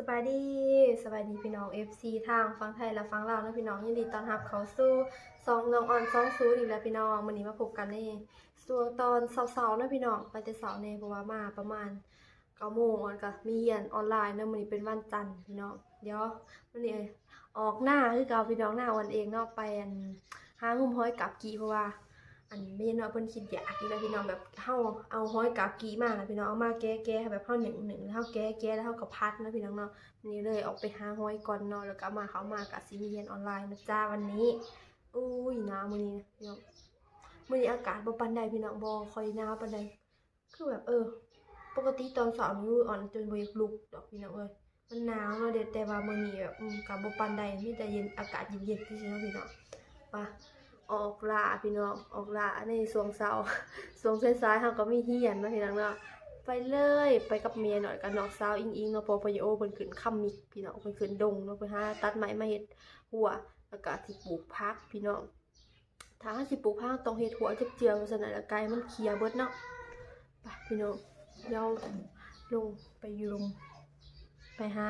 สบายดีสบายดีพี่น้อง FC ทางฟังไทยและฟังลาวนะพี่น้องยินดีต้อนรับเขาสู่ซองน้องออนซองซูอีกแล้วพี่น้องวันนี้มาพบกันในส่วนตอนเสาร์ๆนะพี่น้องไปแต่เสาร์เนี่ยเพราะว่ามาประมาณเก้าโมงออนก็มีเรียนออนไลน์นะวันนี้เป็นวันจันทร์พี่น้องเดี๋ยววันนี้ออกหน้าคือเก่าพี่น้องหน้าวันเองเนาะไปอันหางุมห้อยกับกีเพราะว่า อันไม่เนาะเพิ่นคิดอยากอีกแล้วพี่น้องแบบเฮาเอาห้อยกากีมาแล้วพี่น้องเอามาแก้แก้แบบเฮาหนึ่งหนึ่งแล้วเฮาแก้แก้แล้วเฮาก็พัดนะพี่น้องเนาะวันนี้เลยออกไปหาห้อยก่อนเนาะแล้วก็มาเขามากับซีเรียนออนไลน์นะจ้าวันนี้อุ้ยหนาวมื้อนี้นะพี่น้องมื้อนี้อากาศบ่ปานใดพี่น้องบ่ค่อยหนาวปานใดคือแบบเออ ปกติตอนเช้านี่อ่อนจนบ่อยากลุกดอกพี่น้องเอ้ยมันหนาวเนาะเด็ดแต่ว่ามื้อนี้แบบอืมก็บ่ปานใดมีแต่เย็นอากาศเย็นๆที่ซื่อๆเนาะพี่น้องไป ออกลาพี่น้องออกล่าในสวงเสาสวงซ้ายๆเฮาก็มีเฮียนเนาพี่น้องเนาะไปเลยไปกับเมียหน่อยกับน้องสาอิงอิงเนาะพอพยโอเพิ่นขึ้นค่ำมิกพี่น้องเพิ่นขึ้นดงเนาะไปหาตัดไม้มาเฮ็ดหัวแล้วก็สิปลูกผักพี่น้องถ้าสิปลูกผักต้องเฮ็ดหัวจักเจือเพราะฉะนั้นล้วไกมันเคลียเบิดเนาะไปพี่น้องเดี๋ยวลงไปอยู่ลงไปหา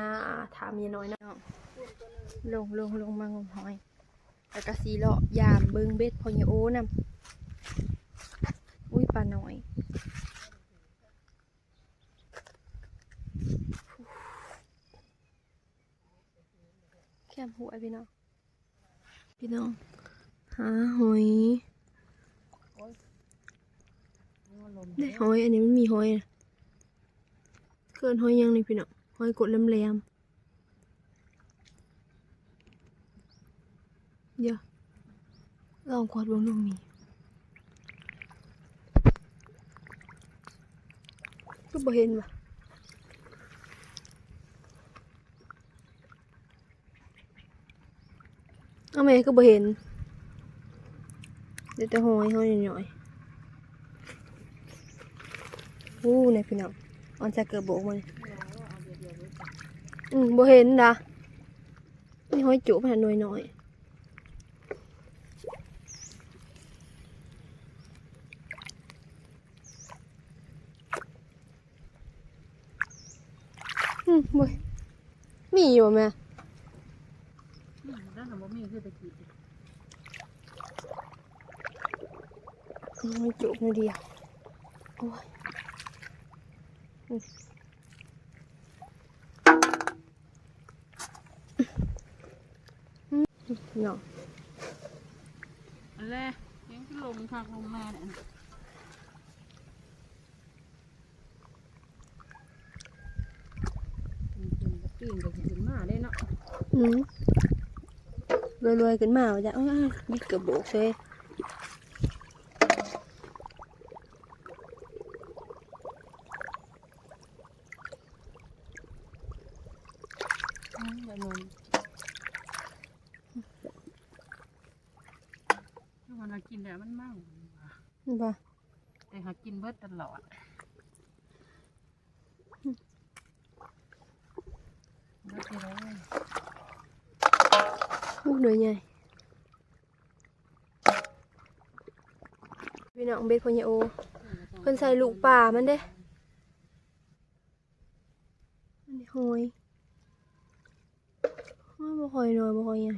ถามเมียน้อยนะลงลงลงมางมหอย แล้วก็สีเลาะยามเบิงเบ็ดพอยโอนำอุ้ยปลาหน้อยแคมหัวพี่น้องพี่น้องหาหอยได้หอยอันนี้มันมีหอยเกินหอยยังนี่พี่น้องหอยกดแหลมๆ เดี๋ยวลองขวดเบงดูมีก็บ่เห็นว่ะเอาแม่ก็บ่เห็น เดี๋ยวแต่หอยหอยหน่อยอู้เนี่ยพี่น้องออนจะเกิดโบกมันอืมบ่เห็นดะนี่หอยจุมาหน่อยหน่อย ๆอืมบ่มีอยู่บ่แม่ถ้าถามว่ามีคือตะกี้ไม่จุกไม่เดียวโอ้ยอืมอืมเนาะอันแรกยังคือลมทางลมมาเนี่ย ปีนก็สิขึ้นมาได้เนาะอืมรวยๆกันมาว่าจะเอ้ยบิดกระโบกเซ่อืมแบบนั้นถ้ามันกินแล้วมันเมานี่ป่ะแต่หากินเบิดตลอดเบิดไปเลย ลูกหน่วยใหญ่พี่น้องเบ็ด พญาโอเพิ่นใส่ลูกป่ามันเด้อันนี้หอยหอยบ่หอยน้อยบ่หอยใหญ่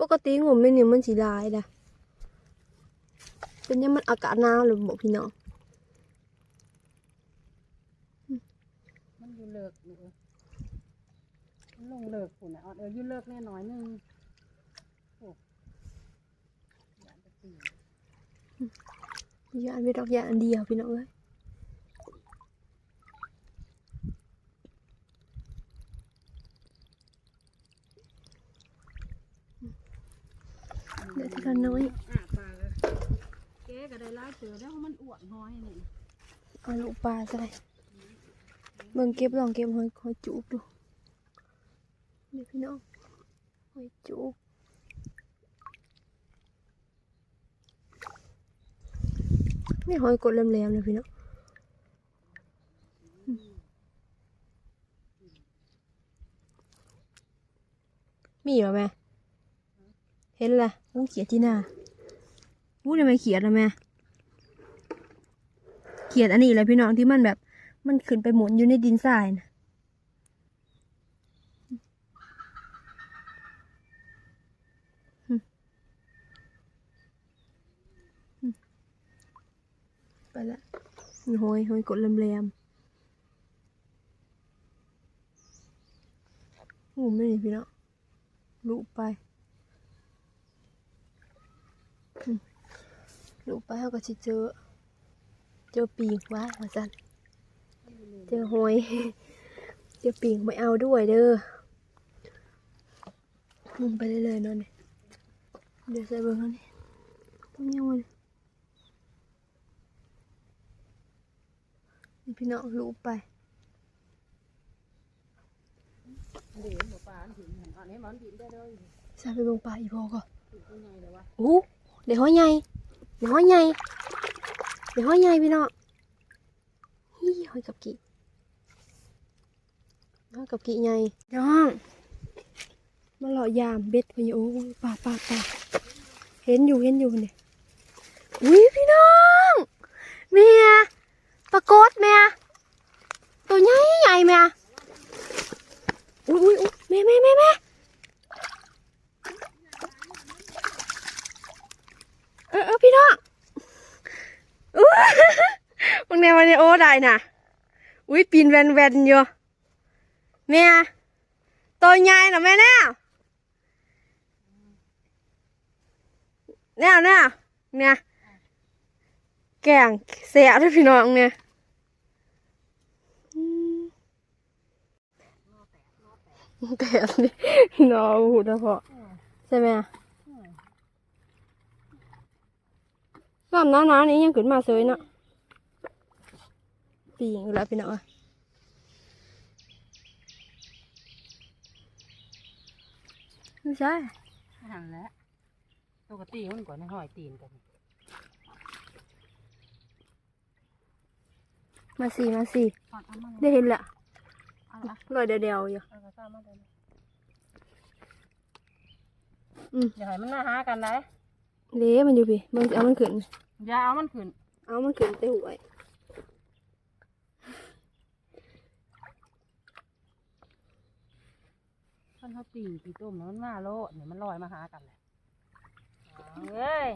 ปกติงมไม่ เนี่ยมันสีลายดะเป็นยังมันอากาศหนาวหรือบอกพี่น้องมันอยู่เลิกอยู่มันลงเลิกปุ่นอะเอออยู่เลิกแน่น้อยหนึงโอ้ยานจะตียานไม่ดอกยานอันเดียวพี่น้องเอ้ยเดี๋ยวทีละน้อย อะปลาเลยแกก็ได้ล่าเสือแล้วมันอ้วนน้อยนี่เอาลูกปลาใส่เบิ่งเก็บลองเก็บหอยหอยจูบดูนี่พี่น้องหอยจูบนี่หอยกดแหลมๆเลยพี่น้องอืมมีเหรอแม่ เห็นละอู้เขียดที่หน้า อู้ทำไมเขียดละแม่ขียดอันนี้แหละพี่น้องที่มันแบบ มันขึ้นไปหมุนอยู่ในดินทรายนะไปละโหยโหยกดลำแรมๆงูไม่นี่พี่น้องลุไปอืม ลุไปเขาก็สิเจอเจอปีกวะว่าสันเจอหอยเจอปีกไม่เอาด้วยเด้อมึงไปเรื่อยๆเนอนนี่เดี๋ยวใส่เบิ้งเขานี่ต้องยังวันนี่พี่น้องลูบไปเดี๋ยวหมูปลาอันถิ่นอันนี้มันถิ่นได้เลยใส่ไปเบิ้งปลาอีพอก่อนถิ่นตัวใหญ่เลยวะโอ้เดี๋ยวหอยใหญ่ เดี๋ยวห้อยใหญ่เดี๋ยวห้อยใหญ่พี่น้องฮี่หอยกับกี่หอยกับกี่ใหญ่น้องมาหล่อยามเบ็ดพะโยโอ้ยป่าป่าป่าเห็นอยู่เห็นอยู่เนี่ยอุ้ยพี่น้องเมียปรากฏเมียตัวใหญ่ใหญ่เมียอุ้ยอุ้ยอุ้ยแม่แม่แม่แม่ เออเออพี่น้องอู้วันนี้วันนี้โอ้ ได้น่ะ อุ้ยปีนแวนแวนอยู่แม่ตัวใหญ่เหรอแม่แน่แน่แน่เนี่ยแกงเสียด้วยพี่น้องเนี่ยอืมแตกนี่น้องหูนะพ่อใช่ไหมอะน้ำหน้าๆนี้ยังขึ้นมาเซยเนาะ ปีงอยู่แล้วพี่น้องอะไม่ใช่หันแล้วปกติมันกว่าในหอยตีนกัน มาสิมาสิเอาเอามาได้เห็นแหละเอาละลอยเดียวๆอยู่เอากระซ่ามาเลยอืมอย่าให้มันน่าหากันได้เละมันอยู่พี่มันเอามันขึ้นอย่าเอามันขึ้น เอามันขึ้นเตะหวย ท่านเขาตีตีต้มแล้วมันมาโลดเนี่ยมันลอยมาหากันเลยเอ้ย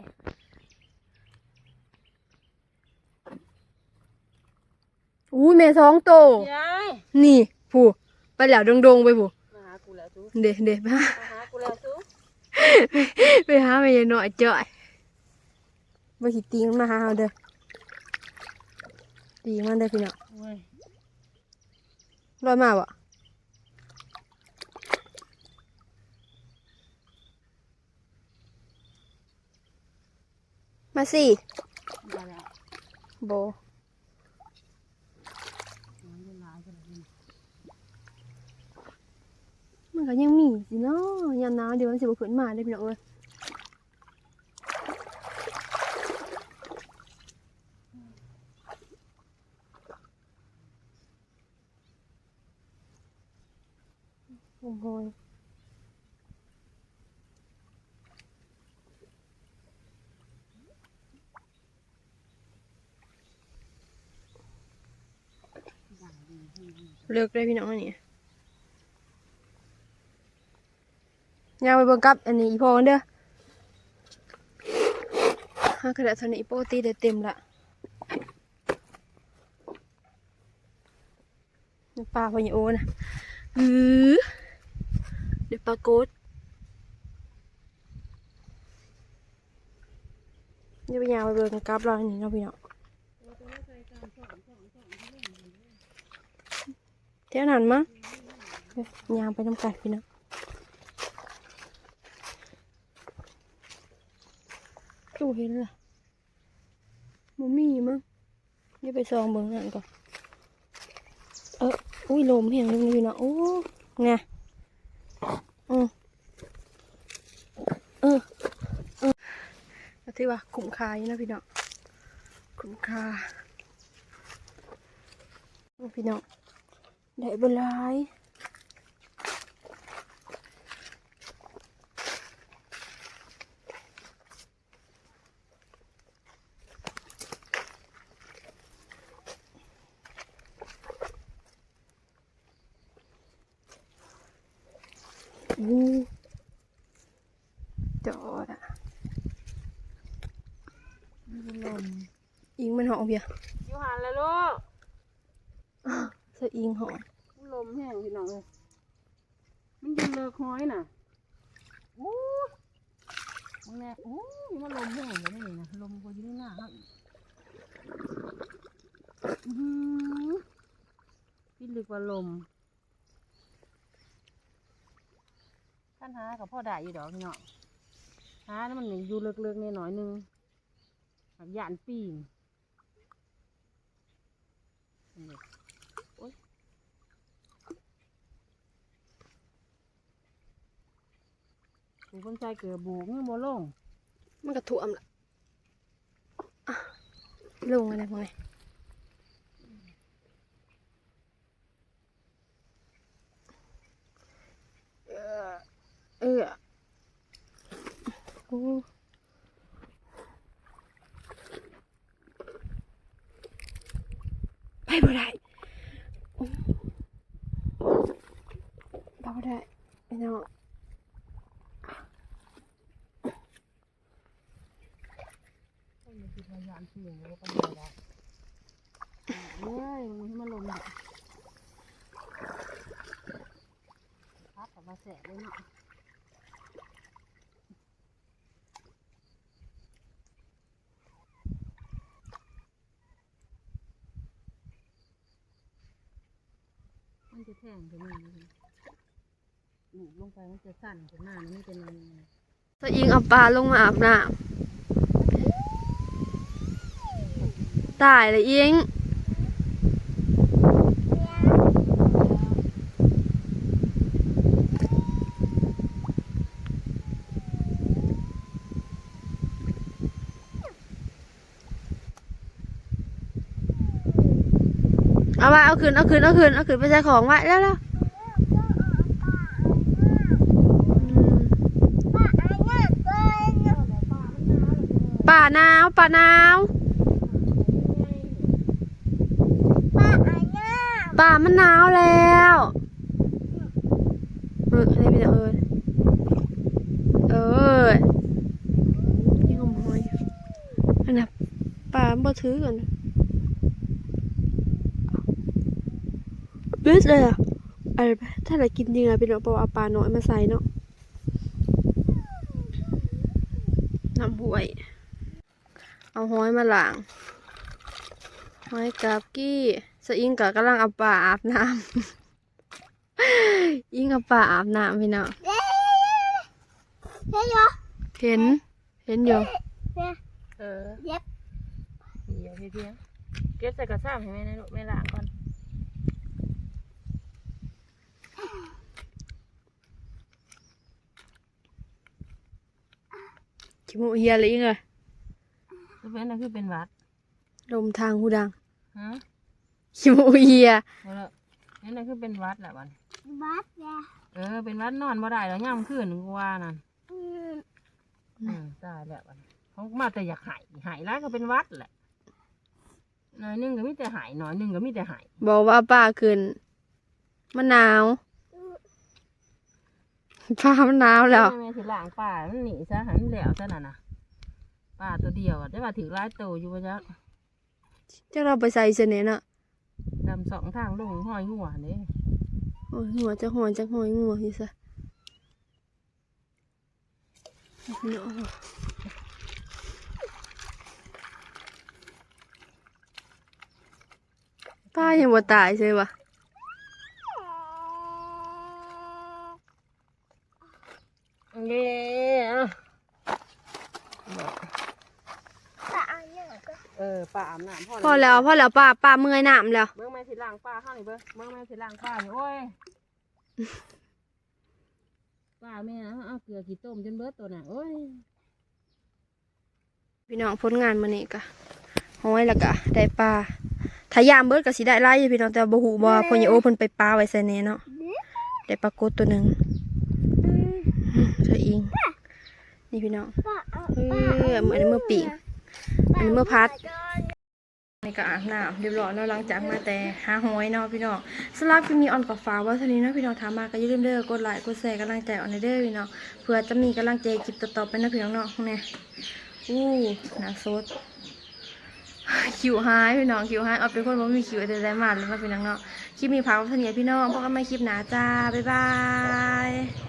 อู้แม่สองโตยายนี่ผู้ไปแล้วดงๆไปผู้มาหากูแล้วเด็ดเด็ดมามาหากูแล้วจูไปหาแม่ยายหน่อยจ่อยไปขีตีมันมาหาเอาเด้อตีมันเด้พี่น้องโอ้ยมาว มาสิได้แล้วโบมันจะลายกันเลยมันก็ยังมีสิเนาะยามหนาวเดี๋ยวมันสิบขึ้นมาได้อพี่น้องเอ้ยโอ้โหย เลิกเลยพี่น้องอันนี้ยางไปเบิ่งกับอันนี้อีพอเด้อฮากระดาษเท่านี้ปกติได้เต็มละปลาพะยโอนะอือเดี๋ยวปลาโกดเดี๋ยวไปยางไปเบิ่งกับเราอันนี้เนาะพี่น้อง เท่านั้นมั้งยางไปน้ำกันพี่น้องตู้เห็นล่ะมันมีมั้งเดี๋ยวไปซองเบิ่งนั่นก่อน เอออุ้ยลมแห้งเลยพี่นะโอ้ไงอืมเออเออก็ถือว่าคุ้มค่าอยู่นะพี่เนาะคุ้มค่าโอ้พี่น้อง để bên lại trời ơi. Yên mình hộn kìa. ออิงหอลมแห้งพี่น้องเลยมันยู่เลิกห้อยน่ะโอ้มึงแน่โอ้ยมันลมแห้งเลยนี่นะลมก็อยู่ในหน้าครับพี่ลึกว่าลมท่านหากับพ่อได้อยู่ดอกพี่น้องหาแล้วมันอยู่เลิกๆนิดหน่อยนึงแบบยานปีนนี่โอ๊ย ผูคนใจเกลือบูกเงี้ยโมลงมันกระถ่วมละอะลงอะไรพวกนี้เออเออโอ้ไปบ่ได้โอ้ไปบ่ได้ไม่เอา ต้นมันคือพ ยานเสียงแล้วก็ไม่ได้เฮ้ยมันมันลมดิพัดออกมาแสบเลยนาะมันจะแทงตรงนี้หนูลงไปมันจะสั่นจะหน้ามันไม่เป็นอะไรสะอิงเอาปลาลงมาอาบน้ำ ตายเลยอิงเอาไว้เอาคืนเอาคืนเอาคืนเอาคืนไปใส่ของไว้แล้วแล้วป่าหนาวป่าหนาว ป่ามันหนาวแล้วเอออะไรเป็นเอิญเออยังงมหอยอันน่ะป่ามันบ่ถือกันเบสเลยอะอะไรถ้าเรากินจริงอะเป็นเอาเอาปลาหน้อยมาใส่เนาะน้ำห่วย เอาห้อยมาหลางห้อยกับกี้ สะอิงกับกำลังเอาปลาอาบน้ำอิงเอาปลาอาบน้ำพี่น้องเห็น เห็นอยู่เออเย็บเดี๋ยวพี่เพียงเก็บใส่กระซ้ำให้แม่นะลูกแม่ล้างก่อนคิโมเฮียเลยอิงเลยคือเป็นนั่นคือเป็นวัดลมทางหูดังฮะ คิโมเฮียเอาละนั่นน่ะคือเป็นหวัดแหละวัน บัสเนี่ยเออ เป็นหวัดนอนบ่ได้แล้วย่ำคืนกูว่านั่นอืมอืมตายแล้ววันเขามาแต่อยากหายหายแล้วก็เป็นหวัดแหละหน่อยหนึงก็มีแต่หายหน่อยหนึงก็มีแต่หายบอกว่าปลาขึ้นมันหนาวปลามันหนาวแล้ว แม่สิล้างป่ามันหนีซะหันแล้วซะน่ะนะป่าตัวเดียวอะได้ว่าถือร้ายโตอยู่ว่าจักจะเราไปใส่เสน่ห์น่ะ ดำสองทางลงห้อยหัวนี่โอ้ยหัวจะหอยจะหอยงัวที่ซะเนาะป้ายังบ่ตายใช่ปะเงี้ย แต่อันเนี้ยก็ เออป่าอาบน้ำพ่อพอแล้วพอแล้วป้าป้าเมื่อยน้ำแล้วเมื่อแม่สิล้างป้าเข้าหนิเบิ้งเมื่อแม่สิล้างป้านี่โอ้ยป้าแม่เอาเอาเกลือกี่ต้มจนเบิดตัวน่ะโอ้ยพี่น้องผลงานมื้อนี้ก็ห้อยแล้วก็ได้ปลาถ้ายามเบิดก็สิได้หลายอยู่พี่น้องแต่บ่ฮู้ว่าพ่อใหญ่โอเพิ่นไปปลาไว้ใส่แน่เนาะได้ปลากดตัวหนึงอืมเธออิงนี่พี่น้องป้าเอาเอออันนี้มือปีก อันนี้เมื่อพัดป้าเอานี่ก็อาบน้ำเรียบร้อยเนาะหลังจากมาแต่หาหอยเนาะพี่น้องสำหรับคลิปนี้ออนกับฟ้าว่าเท่านี้เนาะพี่น้องถามมาก็อย่าลืมเด้อกดไลค์กดแชร์กำลังใจออนเด้อพี่น้องเพื่อจะมีกำลังใจคลิปต่อๆไปนะพี่น้องเนาะเนี่ยอู้หนาสดคิวหายพี่น้องคิวหายเอาเป็นคนบ่มีคิวแต่ได้มาแล้วนาะพี่น้องเนาะคลิปนี้พาไว้เท่านี้พี่น้องพบกันใหม่คลิปหน้าจ้าบ๊ายบาย